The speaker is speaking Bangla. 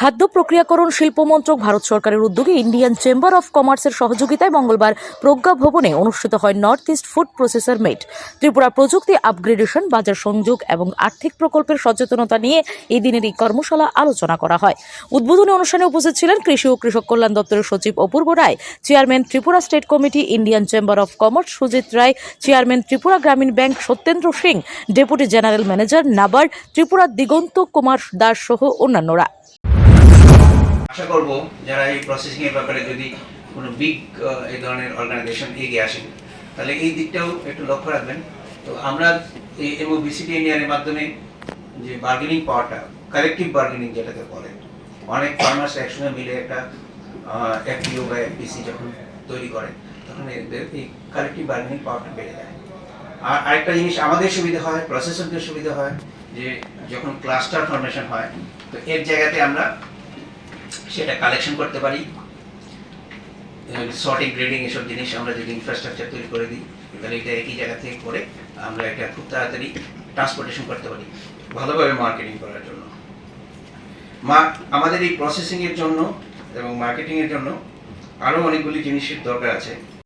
খাদ্য প্রক্রিয়াকরণ শিল্প মন্ত্রক ভারত সরকারের উদ্যোগে ইন্ডিয়ান চেম্বার অফ কমার্সের সহযোগিতায় মঙ্গলবার প্রজ্ঞা ভবনে অনুষ্ঠিত হয় north east food processor meet. Tripura প্রযুক্তি আপগ্রেডেশন, বাজার সংযোগ এবং আর্থিক প্রকল্পের সচেতনতা নিয়ে এই দিনের এই কর্মশালা আলোচনা করা হয়। উদ্বোধনী অনুষ্ঠানে উপস্থিত ছিলেন কৃষি ও কৃষক কল্যাণ দপ্তরের সচিব Apurba Roy, chairman Tripura state committee, Indian chamber of commerce Sujit Roy, chairman Tripura Gramin bank Satyendra Singh, deputy general manager NABARD, Tripura Diganta Kumar Das সহ অন্যান্যরা। আশা করব যারা এই প্রসেসিং এর ব্যাপারে যদি কোনো বিগ এই ধরনের অর্গানাইজেশন এগিয়ে আসেন তাহলে এই দিকটাও একটু লক্ষ্য রাখবেন। তো আমরা এই এমওবিসিটি ইন্ডিয়ানের মাধ্যমে যে বার্গেনিং পাওয়ারটা কালেকটিভ বার্গেনিং যেটাকে বলে, অনেক ফার্মার্স একসঙ্গে মিলে একটা এফপিও বা এফপিসি যখন তৈরি করে, তখন এই কালেকটিভ বার্গেনিং পাওয়ারটা বেড়ে যায়। আর আরেকটা জিনিস আমাদের সুবিধা হয় প্রসেসরদের সুবিধা হয়, যে যখন ক্লাস্টার ফর্মেশন হয়, তো এর জায়গাতে আমরা সেটা কালেকশন করতে পারি। সর্টিং গ্রেডিং এসব জিনিস আমরা যদি ইনফ্রাস্ট্রাকচার তৈরি করে দিই, তাহলে এটা একই জায়গা থেকে করে আমরা এটা খুব তাড়াতাড়ি ট্রান্সপোর্টেশন করতে পারি। ভালোভাবে মার্কেটিং করার জন্য। মা, আমাদের এই প্রসেসিংয়ের জন্য এবং মার্কেটিংয়ের জন্য আরও অনেকগুলি জিনিসের দরকার আছে।